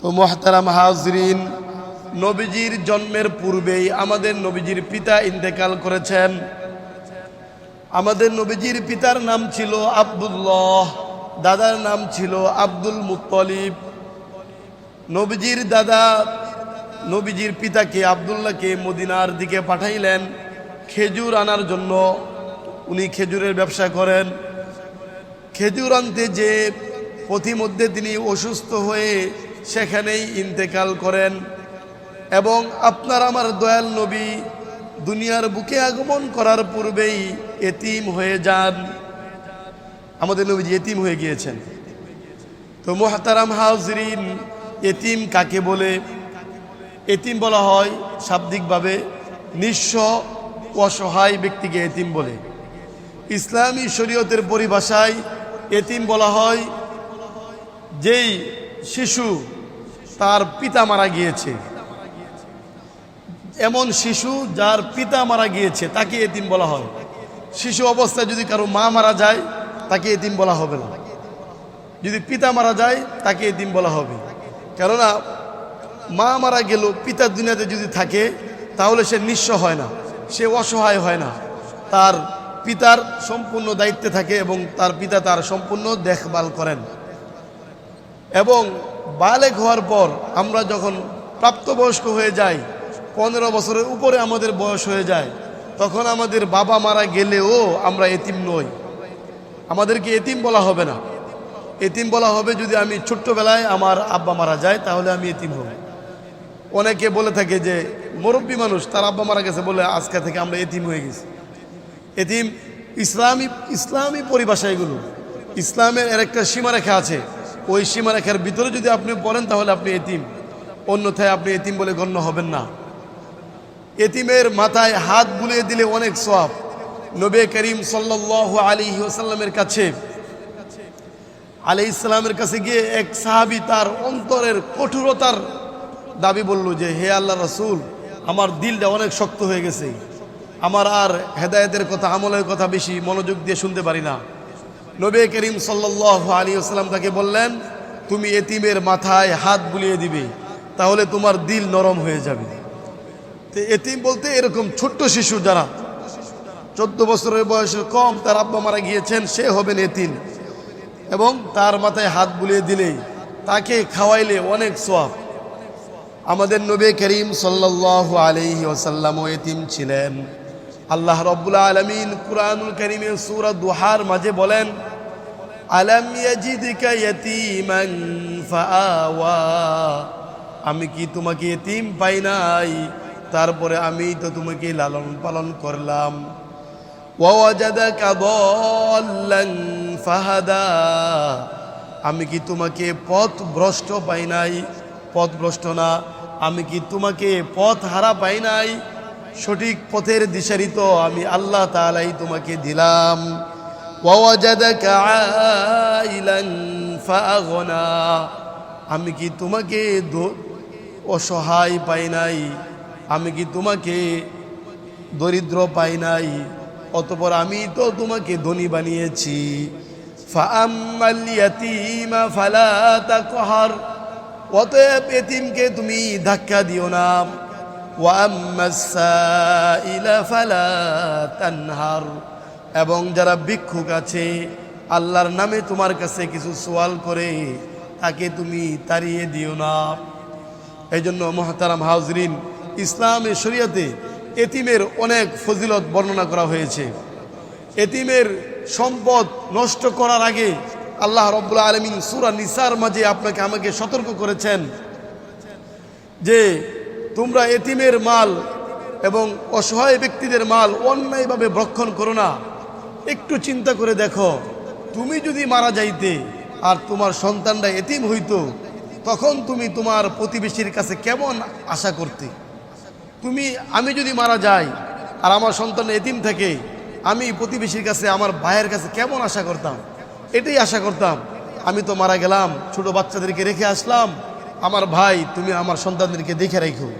তো মোহতারাম হাজরিন, নবীজির জন্মের পূর্বেই আমাদের নবীজির পিতা ইন্তেকাল করেছেন। আমাদের নবীজির পিতার নাম ছিল আব্দুল্লাহ, দাদার নাম ছিল আব্দুল মুত্তলিব। নবীজির দাদা, নবীজির পিতাকে আবদুল্লাহকে মদিনার দিকে পাঠাইলেন খেজুর আনার জন্য। উনি খেজুরের ব্যবসা করেন। খেজুর আনতে যে পথিমধ্যে তিনি অসুস্থ হয়ে সেখানেই ইন্তেকাল করেন এবং আপনার আমার দয়াল নবী দুনিয়ার বুকে আগমন করার পূর্বেই এতিম হয়ে যান। আমাদের নবীজি এতিম হয়ে গিয়েছেন। তো মোহাতারাম হাজরিন, এতিম কাকে বলে? এতিম বলা হয় শাব্দিকভাবে নিঃস্ব অসহায় ব্যক্তিকে এতিম বলে। ইসলামী শরীয়তের পরিভাষায় এতিম বলা হয় যেই শিশু তার পিতা মারা গিয়েছে। এমন শিশু যার পিতা মারা গিয়েছে, তাকে এতিম বলা হয়। শিশু অবস্থায় যদি কারও মা মারা যায়, তাকে এতিম বলা হবে না। যদি পিতা মারা যায়, তাকে এতিম বলা হবে। কেননা, মা মারা গেল, পিতা দুনিয়াতে যদি থাকে, তাহলে সে নিঃস্ব হয় না, সে অসহায় হয় না। তার পিতার সম্পূর্ণ দায়িত্বে থাকে এবং তার পিতা তার সম্পূর্ণ দেখভাল করেন। এবং বালেক হওয়ার পর আমরা যখন প্রাপ্তবয়স্ক হয়ে যাই, পনেরো বছরের উপরে আমাদের বয়স হয়ে যায়, তখন আমাদের বাবা মারা গেলেও আমরা এতিম নই। আমাদেরকে এতিম বলা হবে না। এতিম বলা হবে যদি আমি ছোট্টবেলায় আমার আব্বা মারা যায়, তাহলে আমি এতিম হব। অনেকে বলে থাকে যে, মুরব্বী মানুষ, তার আব্বা মারা গেছে বলে আজকে থেকে আমরা এতিম হয়ে গেছি। এতিম ইসলামী ইসলামী পরিভাষা এগুলো। ইসলামের এর একটা সীমারেখা আছে। ওই সীমারেখার ভিতরে যদি আপনি পড়েন, তাহলে আপনি এতিম। অন্যথায় আপনি এতিম বলে গণ্য হবেন না। এতিমের মাথায় হাত বুলিয়ে দিলে অনেক সব নবে করিম সাল্লাহ আলী ওসাল্লামের কাছে আলি ইসলামের কাছে গিয়ে এক সাহাবি তার অন্তরের কঠোরতার দাবি বলল যে, হে আল্লাহ রসুল, আমার দিলটা অনেক শক্ত হয়ে গেছে। আমার আর হেদায়তের কথা, আমলের কথা বেশি মনোযোগ দিয়ে শুনতে পারি না। নবে করিম সাল্লাহ আলী আসসালাম তাকে বললেন, তুমি এতিমের মাথায় হাত বুলিয়ে দিবে, তাহলে তোমার দিল নরম হয়ে যাবে। তো এতিম বলতে এরকম ছোট্ট শিশু যারা চোদ্দ বছরের বয়সে কম, তার আব্বা মারা গিয়েছেন, সে হবেন এতিম। এবং তার মাথায় হাত বুলিয়ে দিলেই তাকে খাওয়াইলে অনেক সোয়াব আমাদের নবী করিম সাল্লাহ আলহি ওসাল্লামও এতিম ছিলেন। আল্লাহ রব্বুল আলমিন কুরআনুল করিমের সুরা দুহার মাঝে বলেন, আলম আমি কি তোমাকে এতিম পাই নাই? তারপরে আমি তো তোমাকে লালন পালন করলাম। ফাহাদা। আমি কি তোমাকে পথ ভ্রষ্ট পাই নাই? পথ ভ্রষ্ট না, আমি কি তোমাকে পথ হারা পাই নাই? সঠিক পথের দিশারিত আমি আল্লাহ তালাই তোমাকে দিলাম। আমি কি তোমাকে অসহায় পাই নাই? আমি কি তোমাকে দরিদ্র পাই নাই? অতপর আমি তো তোমাকে ধনী বানিয়েছি। অতএব এতিমকে তুমি ধাক্কা দিও না। ওয়াম্মাস সাইলা ফালা তানহার এবং যারা ভিক্ষুক আছে, আল্লাহর নামে তোমার কাছে কিছু সোয়াল করে, তাকে তুমি তাড়িয়ে দিও না। এই জন্য মহাতারাম হাজরিন ইসলামের শরীয়তে এতিমের অনেক ফজিলত বর্ণনা করা হয়েছে। এতিমের সম্পদ নষ্ট করার আগে আল্লাহ রব্বুল্লা আলমিন সুরা নিসার মাঝে আপনাকে আমাকে সতর্ক করেছেন যে তোমরা এতিমের মাল এবং অসহায় ব্যক্তিদের মাল অন্যায়ভাবে ভক্ষণ করো না। একটু চিন্তা করে দেখো, তুমি যদি মারা যাইতে আর তোমার সন্তানরা এতিম হইতো, তখন তুমি তোমার প্রতিবেশীর কাছে কেমন আশা করতে? তুমি, আমি যদি মারা যাই আর আমার সন্তান এতিম থাকে, আমি প্রতিবেশীর কাছে, আমার ভাইয়ের কাছে কেমন আশা করতাম? এটাই আশা করতাম। আমি তো মারা গেলাম, ছোট বাচ্চাদেরকে রেখে আসলাম আমার ভাই, তুমি আমার সন্তানদেরকে দেখে রেখো।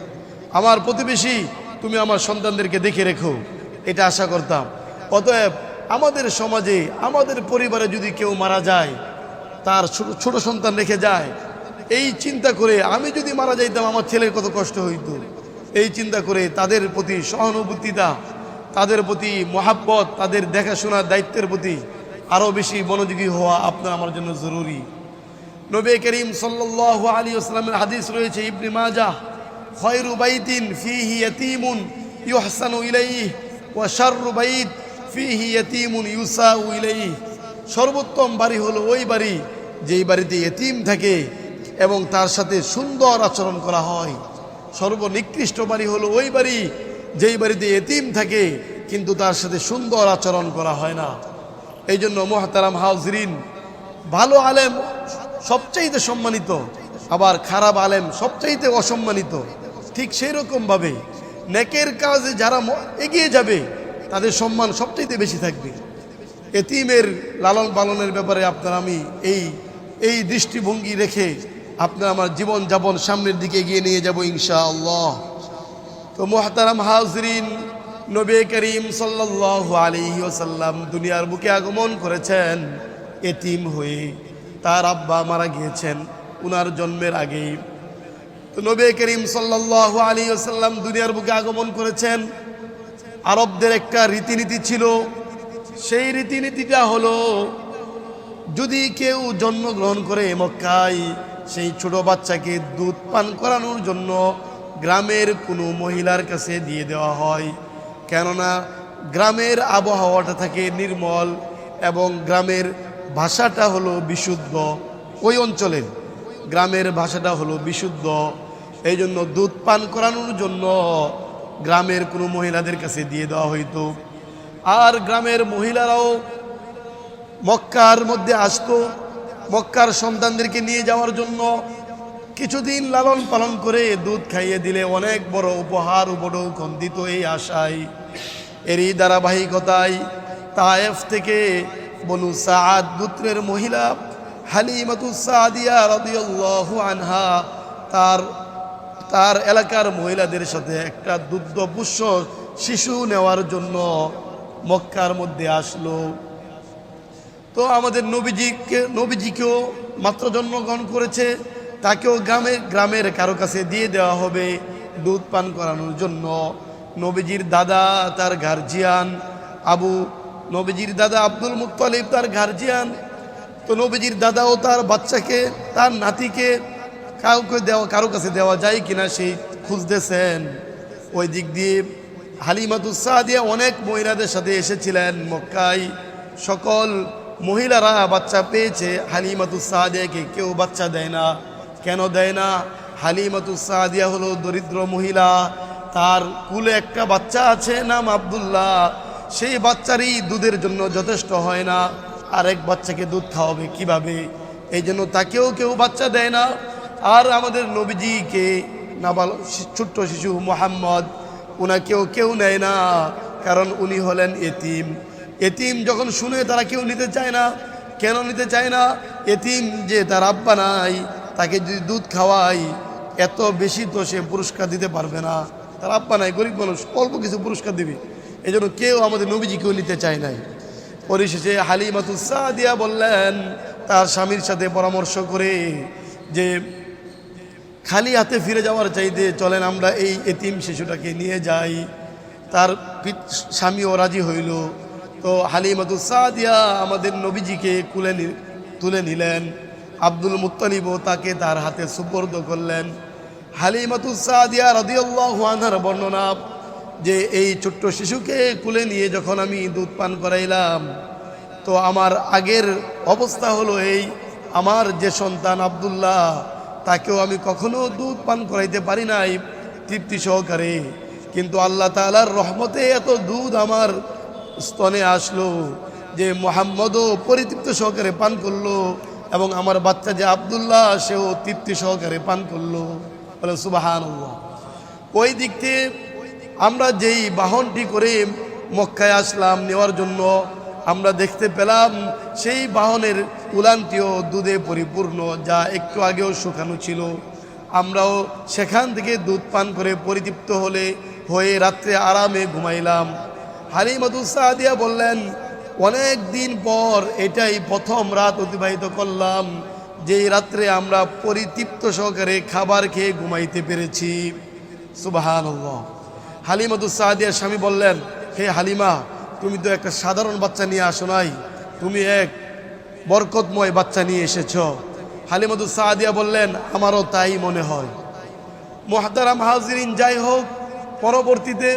আমার প্রতিবেশী, তুমি আমার সন্তানদেরকে দেখে রেখো। এটা আশা করতাম। অতএব আমাদের সমাজে, আমাদের পরিবারে যদি কেউ মারা যায়, তার ছোট সন্তান রেখে যায়, এই চিন্তা করে আমি যদি মারা যাইতাম, আমার ছেলের কত কষ্ট হইতো। এই চিন্তা করে তাদের প্রতি সহানুভূতিতা, তাদের প্রতি মহাব্বত, তাদের দেখাশোনার দায়িত্বের প্রতি আরও বেশি মনোযোগী হওয়া আপনার, আমার জন্য জরুরি। নবী করিম সাল্লাহ আলী আসলামের হাদিস রয়েছে, ইবনে মাজা খয়রু বাইতিন ফিহি ইয়াতিমুন ইউহসানু ইলাইহি ওয়া শাররু বাইত ফিহি ইয়াতিমুন ইউসাউ ইলাইহি। সর্বোত্তম বাড়ি হলো ওই বাড়ি যেই বাড়িতে এতিম থাকে এবং তার সাথে সুন্দর আচরণ করা হয়। সর্বনিকৃষ্ট বাড়ি হলো ওই বাড়ি যেই বাড়িতে এতিম থাকে কিন্তু তার সাথে সুন্দর আচরণ করা হয় না। এই জন্য মোহতারাম হাউজরিন ভালো আলেম সবচাইতে সম্মানিত, আবার খারাপ আলেম সবচাইতে অসম্মানিত। ঠিক সেই রকমভাবে নেকের কাজে যারা এগিয়ে যাবে, তাদের সম্মান সবচাইতে বেশি থাকবে। এতিমের লালন পালনের ব্যাপারে আপনার আমি এই এই দৃষ্টিভঙ্গি রেখে আপনার আমার জীবন যাপন সামনের দিকে এগিয়ে নিয়ে যাব ইনশাআল্লাহ। তো মোহতারাম হাজরিন, নবী করিম সাল্লাল্লাহু আলাইহি ওসাল্লাম দুনিয়ার বুকে আগমন করেছেন এতিম হয়ে। তার আব্বা মারা গিয়েছেন, উনার জন্মের আগেই। তো নবী করিম সাল্লাল্লাহু আলী ওসাল্লাম দুনিয়ার বুকে আগমন করেছেন। আরবদের একটা রীতিনীতি ছিল, সেই রীতিনীতিটা হলো, যদি কেউ জন্মগ্রহণ করে মক্কায়, সেই ছোট বাচ্চাকে দুধ পান করানোর জন্য গ্রামের কোনো মহিলার কাছে দিয়ে দেওয়া হয়। কেননা, গ্রামের আবহাওয়াটা থাকে নির্মল এবং গ্রামের ভাষাটা হলো বিশুদ্ধ ওই অঞ্চলের গ্রামের ভাষাটা হলো বিশুদ্ধ। এই জন্য দুধ পান করানোর জন্য গ্রামের কোনো মহিলাদের কাছে দিয়ে দেওয়া হইতো। আর গ্রামের মহিলারাও মক্কার মধ্যে আসতো। মক্কার সন্তানদেরকে নিয়ে যাওয়ার জন্য কিছুদিন লালন পালন করে দুধ খাইয়ে দিলে অনেক বড় উপহার উপঢৌকন দিত এই আশায়। এরই ধারাবাহিকতায় তায়েফ থেকে বনু সাদ পুত্রের মহিলা হালিমাতুস সাদিয়া রাদিয়াল্লাহু আনহা, তার তার এলাকার মহিলাদের সাথে একটা দুগ্ধপুষ্য শিশু নেওয়ার জন্য মক্কার মধ্যে আসলো। তো আমাদের নবীজিকে, নবীজিকেও মাত্র জন্মগ্রহণ করেছে, তাকেও গ্রামে, গ্রামের কারও কাছে দিয়ে দেওয়া হবে দুধ পান করানোর জন্য। নবীজির দাদা, তার গার্জিয়ান আবু নবীজির দাদা আব্দুল মুত্তালিব তার গার্জিয়ান তো নবীজির দাদাও তার বাচ্চাকে, তার নাতিকে কাউকে দেওয়া কারও কাছে দেওয়া যায় কিনা সেই খুঁজতেছেন। ওই দিক দিয়ে হালিমাতুসাদিয়া অনেক মহিলাদের সাথে এসেছিলেন মক্কায়। সকল মহিলারা বাচ্চা পেয়েছে হালিমাতুসাদিয়াকে কেউ বাচ্চা দেয় না। কেন দেয় না? হালিমাতুসাদিয়া হলো দরিদ্র মহিলা। তার কুলে একটা বাচ্চা আছে, নাম আব্দুল্লাহ। সেই বাচ্চারই দুধের জন্য যথেষ্ট হয় না। আরেক বাচ্চাকে দুধ খাওয়াবে কীভাবে? এই জন্য তাকেও কেউ বাচ্চা দেয় না। আর আমাদের নবীজিকে নাবাল ছোট্ট শিশু মোহাম্মদ ওনাকেও কেউ নেয় না, কারণ উনি হলেন এতিম। এতিম যখন শুনে তারা কেউ নিতে চায় না, কেন নিতে চায় না? এতিম যে তার আব্বা নাই, তাকে যদি দুধ খাওয়াই, এত বেশি তো সে পুরস্কার দিতে পারবে না। তার আব্বা নাই, গরিব মানুষ, অল্প কিছু পুরস্কার দিবে। এই জন্য কেউ আমাদের নবীজিকেও নিতে চায় নাই। পরিশেষে হালিমাতুসাদিয়া বললেন, তার স্বামীর সাথে পরামর্শ করে যে, খালি হাতে ফিরে যাওয়ার চাইতে চলেন আমরা এই এতিম শিশুটাকে নিয়ে যাই। তার স্বামীও রাজি হইল। তো হালিমাতুসাদিয়া আমাদের নবীজিকে কুলে তুলে নিলেন। আব্দুল মুত্তালিবও তাকে তার হাতে সুপর্দ করলেন। হালিমাতুসাদিয়া রদিয়াল্লাহু আনহার বর্ণনা যে এই ছোট্ট শিশুকে কুলে নিয়ে যখন আমি দুধ পান করাইলাম, তো আমার আগের অবস্থা হলো এই, আমার যে সন্তান আব্দুল্লাহ, তাকেও আমি কখনো দুধ পান করাইতে পারি নাই, তৃপ্তি সহকারে। কিন্তু আল্লাহ তালার রহমতে এত দুধ আমার স্তনে আসলো যে মোহাম্মদও পরিতৃপ্ত সহকারে পান করল এবং আমার বাচ্চা যে আব্দুল্লাহ, সেও তৃপ্তি সহকারে পান করল। বলে সুবাহান ওই দিক থেকে আমরা যেই বাহনটি করে মক্কায় আসলাম, নেওয়ার জন্য আমরা দেখতে পেলাম সেই বাহনের উলানটিও দুধে পরিপূর্ণ, যা একটু আগেও শুকানো ছিল। আমরাও সেখান থেকে দুধ পান করে পরিতৃপ্ত হলে, হয়ে রাত্রে আরামে ঘুমাইলাম। হালিমাতুল সাদিয়া বললেন, অনেক দিন পর এটাই প্রথম রাত অতিবাহিত করলাম, যেই রাত্রে আমরা পরিতৃপ্ত সহকারে খাবার খেয়ে ঘুমাইতে পেরেছি। সুবাহান হালিমাতুস সাহাদিয়ার স্বামী বললেন, হে হালিমা, তুমি তো একটা সাধারণ বাচ্চা নিয়ে আসো নাই। তুমি এক বরকতময় বাচ্চা নিয়ে এসেছ। হালিমাতুস সাহাদিয়া বললেন, আমারও তাই মনে হয়। মোহাতারাম হাজরিন, যাই হোক, পরবর্তীতে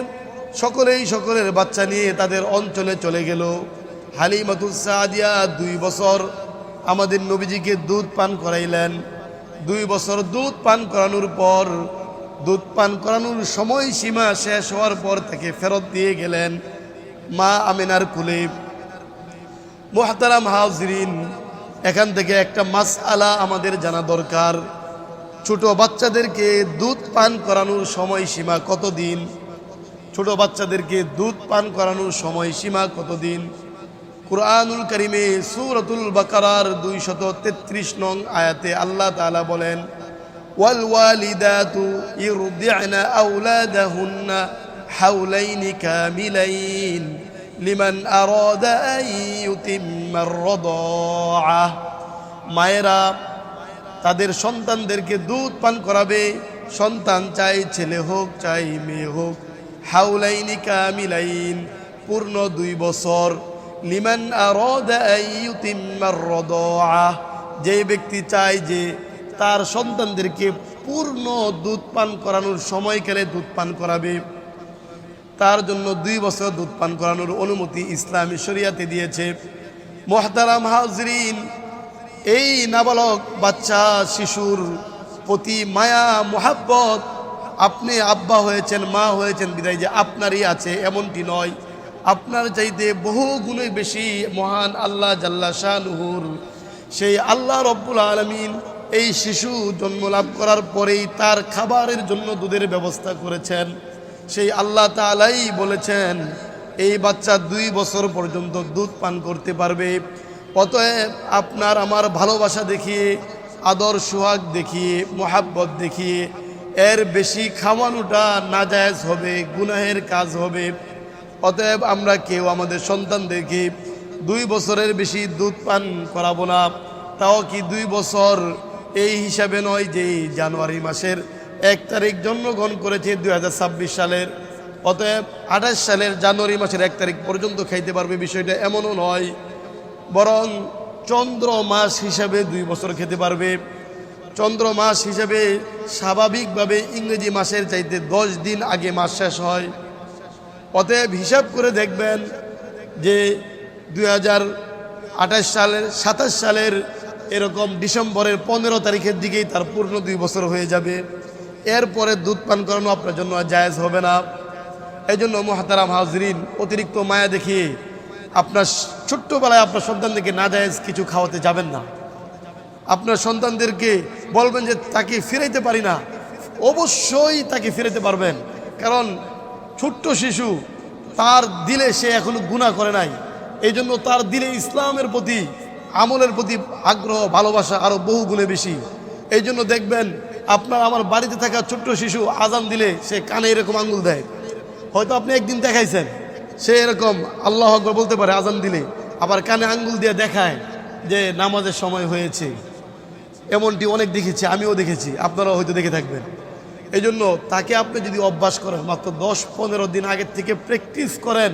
সকলেই সকলের বাচ্চা নিয়ে তাদের অঞ্চলে চলে গেল। হালিমাতুস সাদিয়া দুই বছর আমাদের নবীজিকে দুধ পান করাইলেন। দুই বছর দুধ পান করানোর পর দুধ পান করানোর সময় সীমা শেষ হওয়ার পর তাকে ফেরত দিয়ে গেলেন মা আমিনার কুলে। মোহতারাম হাজরিন, এখান থেকে একটা মাস আলা আমাদের জানা দরকার। ছোট বাচ্চাদেরকে দুধ পান করানোর সময় সময়সীমা কতদিন? ছোট বাচ্চাদেরকে দুধ পান করানোর সময় সময়সীমা কতদিন? কুরআনুল করিমে সুরতুল বাকারার দুই শত তেত্রিশ নং আয়াতে আল্লাহ তাআলা বলেন ওয়ালিদাতু ইরদি'না আওলাদাহুন্না হাওলাইনি কামিলাইন লিমান আরাদা আন ইউতিম্মার রাদাআহ মায়েরা, তাদের সন্তানদেরকে দুধ পান করাবে। সন্তান চাই ছেলে হোক, চাই মেয়ে হোক। হাউলাইনি কামিলাইন, পূর্ণ দুই বছর। লিমান আর যে ব্যক্তি চায় যে তার সন্তানদেরকে পূর্ণ দুধ পান করানোর সময়কালে দুধ পান করাবে। তার জন্য দুই বছর দুধ পান করানোর অনুমতি ইসলামী শরিয়াতে দিয়েছে। মোহতারাম হাজরিন, এই নাবালক বাচ্চা, শিশুর প্রতি মায়া, মোহাব্বত, আপনি আব্বা হয়েছেন, মা হয়েছেন, বিদায় যে আপনারই আছে, এমনটি নয়। আপনার চাইতে বহু গুণে বেশি মহান আল্লাহ জাল্লা শাহনুহুর সেই আল্লাহ রব্বুল আলমিন এই শিশু জন্ম লাভ করার পরেই তার খাবারের জন্য দুধের ব্যবস্থা করেছেন। সেই আল্লাহ তালাই বলেছেন, এই বাচ্চা দুই বছর পর্যন্ত দুধ পান করতে পারবে। অতএব আপনার আমার ভালোবাসা দেখিয়ে, আদর সোহাগ দেখিয়ে, মোহাব্বত দেখিয়ে, এর বেশি খাওয়ানোটা নাজায়জ হবে, গুনাহের কাজ হবে। অতএব আমরা কেউ আমাদের সন্তানদেরকে দুই বছরের বেশি দুধ পান করাবো না। তাও কি দুই বছর এই হিসাবে নয় যে জানুয়ারি মাসের এক তারিখ জন্মগ্রহণ করেছে দু হাজার ছাব্বিশ সালের। অতএব আঠাশ সালের জানুয়ারি মাসের এক তারিখ পর্যন্ত খাইতে পারবে বিষয়টা এমনও নয়। বরং চন্দ্র মাস হিসাবে দুই বছর খেতে পারবে। চন্দ্র মাস হিসাবে স্বাভাবিকভাবে ইংরেজি মাসের চাইতে দশ দিন আগে মাস শেষ হয়। অতএব হিসাব করে দেখবেন যে দুই হাজার আঠাশ সালের সাতাশ সালের এরকম ডিসেম্বরের পনেরো তারিখের দিকেই তার পূর্ণ দুই বছর হয়ে যাবে। এরপরে দুধ পান করানো আপনার জন্য জায়েজ হবে না। এই জন্য মহাতারাম হাজরিন, অতিরিক্ত মায়া দেখিয়ে আপনার ছোট্টবেলায় আপনার সন্তানদেরকে না জায়েজ কিছু খাওয়াতে যাবেন না। আপনার সন্তানদেরকে বলবেন যে, তাকে ফিরাইতে পারি না। অবশ্যই তাকে ফিরাইতে পারবেন। কারণ ছোট্ট শিশু, তার দিলে সে এখনও গুণা করে নাই। এই জন্য তার দিলে ইসলামের প্রতি আমলের প্রতি আগ্রহ, ভালোবাসা আরও বহু গুণে বেশি। এই জন্য দেখবেন, আপনার আমার বাড়িতে থাকা ছোট্ট শিশু আজান দিলে সে কানে এরকম আঙ্গুল দেয়। হয়তো আপনি একদিন দেখাইছেন, সে এরকম আল্লাহ আকবর বলতে পারে আজান দিলে, আবার কানে আঙ্গুল দিয়ে দেখায় যে নামাজের সময় হয়েছে। এমনটি অনেক দেখেছি, আমিও দেখেছি, আপনারাও হয়তো দেখে থাকবেন। এই জন্য তাকে আপনি যদি অভ্যাস করেন, মাত্র দশ পনেরো দিন আগের থেকে প্র্যাকটিস করেন,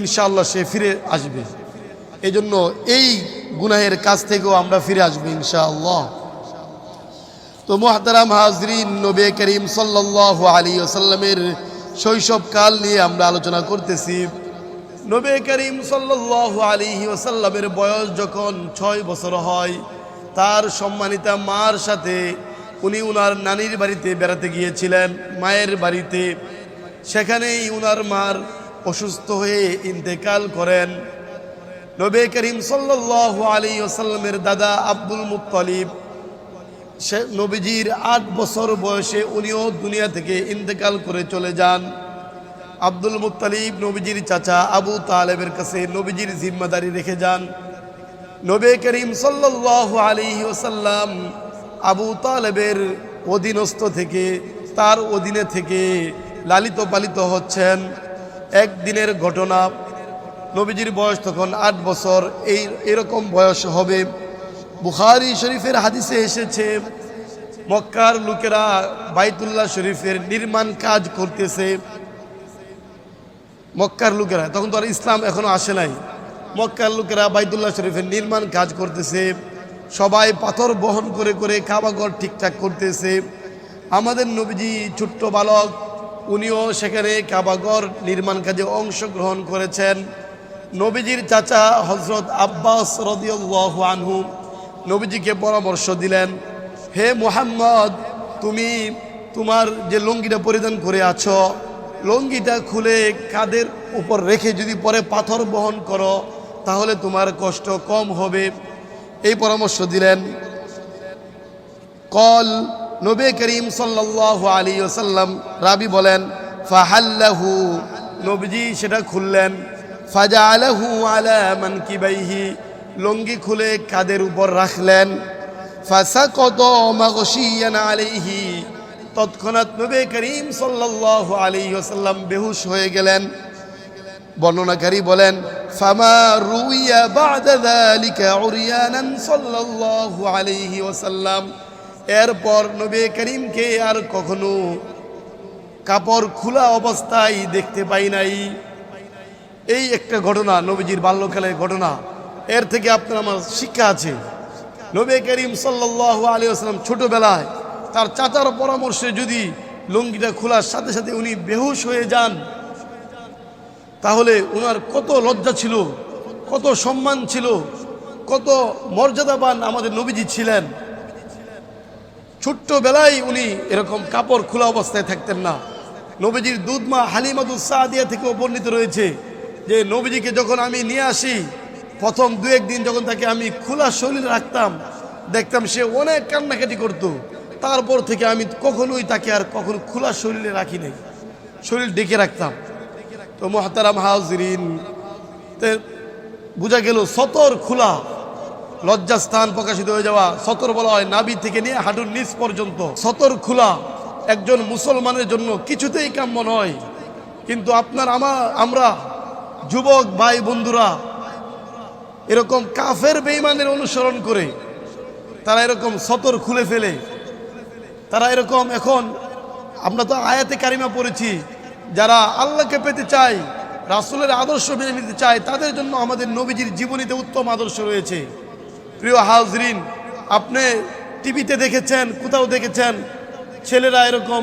ইনশাআল্লাহ সে ফিরে আসবে। এই এই গুনাহের কাছ থেকেও আমরা ফিরে আসব ইনশাআল্লাহ। তো মোহাতারাম হাজরিন, নবে করিম সাল্লাহ আলী আসাল্লামের শৈশবকাল নিয়ে আমরা আলোচনা করতেছি। নবে করিম সাল্লাহ আলী ওসাল্লামের বয়স যখন ছয় বছর হয়, তার সম্মানিতা মার সাথে উনি উনার নানির বাড়িতে বেড়াতে গিয়েছিলেন, মায়ের বাড়িতে। সেখানেই উনার মার অসুস্থ হয়ে ইন্তেকাল করেন। নবে করিম সাল্লাহ আলী ওসাল্লামের দাদা আব্দুল মুত্তলিব, সে নবীজির আট বছর বয়সে উনিও দুনিয়া থেকে ইন্তেকাল করে চলে যান। আব্দুল মুত্তালিব নবীজির চাচা আবু তালেবের কাছে নবীজির জিম্মাদারি রেখে যান। নবে করিম সাল্লাহ আলী ওসাল্লাম আবু তালেবের অধীনস্থ থেকে, তার অধীনে থেকে লালিত পালিত হচ্ছেন। একদিনের ঘটনা নবীজির বয়স তখন আট বছর। এই, এরকম বয়স হবে। বুখারি শরীফের হাদিসে এসেছে, মক্কার লোকেরা বাইতুল্লাহ শরীফের নির্মাণ কাজ করতেছে। মক্কার লোকেরা, তখন তো আর ইসলাম এখনও আসে নাই। মক্কার লোকেরা বাইতুল্লাহ শরীফের নির্মাণ কাজ করতেছে। সবাই পাথর বহন করে করে কাবাগর ঠিকঠাক করতেছে। আমাদের নবীজি ছোট্ট বালক, উনিও সেখানে কাবাগর নির্মাণ কাজে অংশগ্রহণ করেছেন। নবীজির চাচা হজরত আব্বাস রদিউল্লাহ নবীজিকে পরামর্শ দিলেন, হে মোহাম্মদ, তুমি তোমার যে লুঙ্গিটা পরিধান করে আছো, লুঙ্গিটা খুলে কাদের উপর রেখে যদি পরে পাথর বহন করো, তাহলে তোমার কষ্ট কম হবে। এই পরামর্শ দিলেন। কল নবে করিম সাল্লাহ আলী ওসাল্লাম রাবি বলেন, ফাহাল্লাহু। নবজি সেটা খুললেন। ফাজা আলাহু আলা মান কিবাইহি লঙ্গি খুলে কাদের উপর রাখলেন। ফাসা কত মাগশিয়ান আলাইহি, তৎক্ষণাৎ নবে করিম সাল্লাহ আলী ওসাল্লাম বেহুশ হয়ে গেলেন। বর্ণনাকারী বলেন, ফামা রুইয়া বাদা যালিকা উরিয়ানান সাল্লাল্লাহু আলাইহি ওয়াসাল্লাম। এরপর নবী করিমকে আর কখনো কাপড় খোলা অবস্থায় দেখতে পাই নাই। এই একটা ঘটনা, নবীজির বাল্যকালের ঘটনা, এর থেকে আপনার আমার শিক্ষা আছে। নবী করিম সাল্লাল্লাহু আলাইহি ওয়াসাল্লাম ছোটোবেলায় তার চাচার পরামর্শে যদি লুঙ্গিটা খোলার সাথে সাথে উনি বেহুশ হয়ে যান, তাহলে ওনার কত লজ্জা ছিল, কত সম্মান ছিল, কত মর্যাদাবান আমাদের নবীজি ছিলেন। ছোট্টবেলায় উনি এরকম কাপড় খোলা অবস্থায় থাকতেন না। নবীজির দুধমা হালিমাদুল সাদিয়া থেকেও বর্ণিত রয়েছে। যে নবীজিকে যখন আমি নিয়ে আসি, প্রথম দু একদিন যখন তাকে আমি খোলা শরীরে রাখতাম, দেখতাম সে অনেক কান্নাকাটি করত। তারপর থেকে আমি কখনোই তাকে আর কখনো খোলা শরীরে রাখি নাই। শরীর ডেকে রাখতাম। তো মহাতারাম হাজরিন বোঝা গেল সতর খোলা, লজ্জাস্থান প্রকাশিত হয়ে যাওয়া সতর বলা হয় নাবি থেকে নিয়ে হাঁটুর নিচ পর্যন্ত। সতর খোলা একজন মুসলমানের জন্য কিছুতেই কাম্য নয়। কিন্তু আপনার, আমার, আমরা যুবক, ভাই, বন্ধুরা, এরকম কাফের বেইমানের অনুসরণ করে তারা এরকম সতর খুলে ফেলে। তারা এরকম এখন, আমরা তো আয়াতে কারিমা পড়েছি, যারা আল্লাহকে পেতে চায়, রাসুলের আদর্শ মেনে নিতে চায়, তাদের জন্য আমাদের নবীজির জীবনীতে উত্তম আদর্শ রয়েছে। প্রিয় হাজরিন, আপনি টিভিতে দেখেছেন, কোথাও দেখেছেন, ছেলেরা এরকম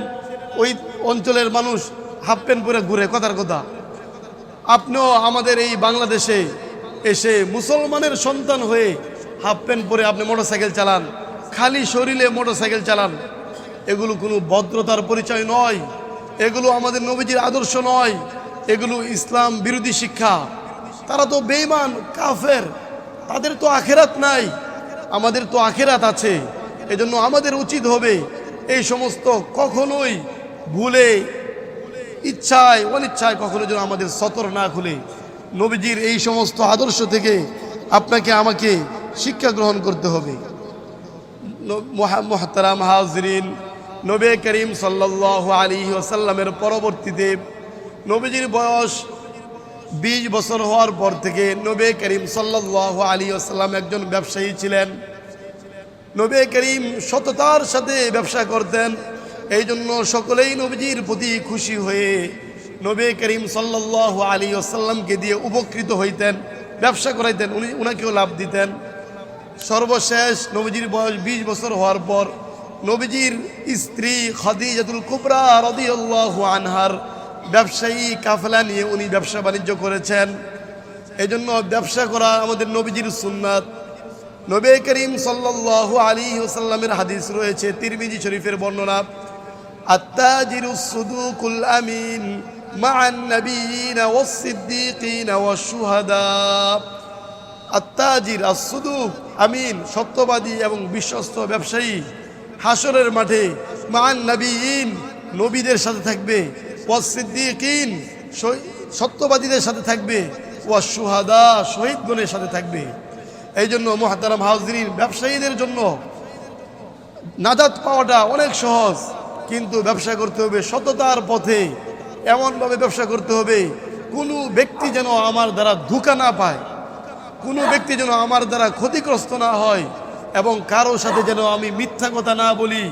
ওই অঞ্চলের মানুষ হাফ প্যান্ট পরে ঘুরে, কথার কথা। আপনিও আমাদের এই বাংলাদেশে এসে মুসলমানের সন্তান হয়ে হাফ প্যান্ট পরে আপনি মোটরসাইকেল চালান, খালি শরীরে মোটরসাইকেল চালান, এগুলো কোনো ভদ্রতার পরিচয় নয়, এগুলো আমাদের নবীজির আদর্শ নয়, এগুলো ইসলাম বিরোধী শিক্ষা। তারা তো বেইমান কাফের, তাদের তো আখেরাত নাই, আমাদের তো আখেরাত আছে, এজন্য আমাদের উচিত হবে এই সমস্ত কখনোই ভুলে ইচ্ছায়, অনিচ্ছায় কখনো যেন আমাদের সতর না খুলে। নবীজির এই সমস্ত আদর্শ থেকে আপনাকে আমাকে শিক্ষা গ্রহণ করতে হবে। মোহাতারাম হাজরিন, নবে করিম সাল্লাহ আলী ওসাল্লামের পরবর্তীতে নবীজির বয়স বিশ বছর হওয়ার পর থেকে নবে করিম সাল্লাহ আলী আসাল্লাম একজন ব্যবসায়ী ছিলেন। নবে করিম সততার সাথে ব্যবসা করতেন। এই জন্য সকলেই নবীজির প্রতি খুশি হয়ে নবে করিম সাল্লাহ আলী আসাল্লামকে দিয়ে উপকৃত হইতেন, ব্যবসা করাইতেন, উনি উনাকেও লাভ দিতেন। সর্বশেষ নবীজির বয়স বিশ বছর হওয়ার পর নবীজির স্ত্রী খাদিজাতুল কুবরা রদিউল্লাহ আনহার ব্যবসায়ী কাফেলা নিয়ে উনি ব্যবসা বাণিজ্য করেছেন। এই জন্য ব্যবসা করা আমাদের নবীজির সুন্নাত। নবে করিম সাল্লাহ আলী ওসাল্লামের হাদিস রয়েছে, তিরমিজি শরীফের বর্ণনা। আত্তাজিরু সুদুকুল আমিন মা'আন নাবিয়িনা ওয়াস-সিদ্দীকিনা ওয়াশ-শুহাদা আত্তাজির আসুদুক আমিন সত্যবাদী এবং বিশ্বস্ত ব্যবসায়ী হাসরের মাঠে মান নবীন নবীদের সাথে থাকবে ওয়াসিদ্দিকিন সত্যবাদীদের সাথে থাকবে ওয়া সুহাদা শহীদগণের সাথে থাকবে। এই জন্য মহাতারাম হাউজরিন ব্যবসায়ীদের জন্য নাজাত পাওয়াটা অনেক সহজ। কিন্তু ব্যবসা করতে হবে সততার পথে। এমনভাবে ব্যবসা করতে হবে, কোনো ব্যক্তি যেন আমার দ্বারা ধোকা না পায়, কোনো ব্যক্তি যেন আমার দ্বারা ক্ষতিগ্রস্ত না হয় এবং কারও সাথে যেন আমি মিথ্যা কথা না বলি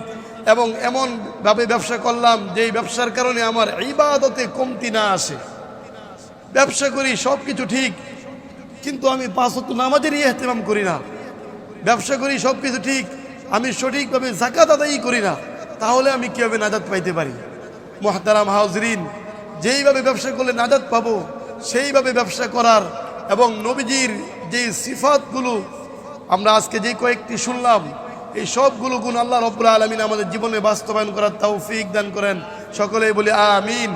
এবং এমনভাবে ব্যবসা করলাম যে ব্যবসার কারণে আমার ইবাদতে কমতি না আসে। ব্যবসা করি সব কিছু ঠিক, কিন্তু আমি পাঁচ ওয়াক্ত নামাজেরই এহতেমাম করি না। ব্যবসা করি সব কিছু ঠিক, আমি সঠিকভাবে জাকাত আদায়ই করি না। তাহলে আমি কীভাবে নাজাদ পাইতে পারি? মহাতারাম হাউজরিন, যেইভাবে ব্যবসা করলে নাজাদ পাব, সেইভাবে ব্যবসা করার এবং নবীজির যে সিফাতগুলো আমরা আজকে যে কয়েকটি শুনলাম, এই সবগুলো গুণ আল্লাহ রব্বুল আলমিন আমাদের জীবনে বাস্তবায়ন করার তৌফিক দান করেন। সকলেই বলি, আমিন।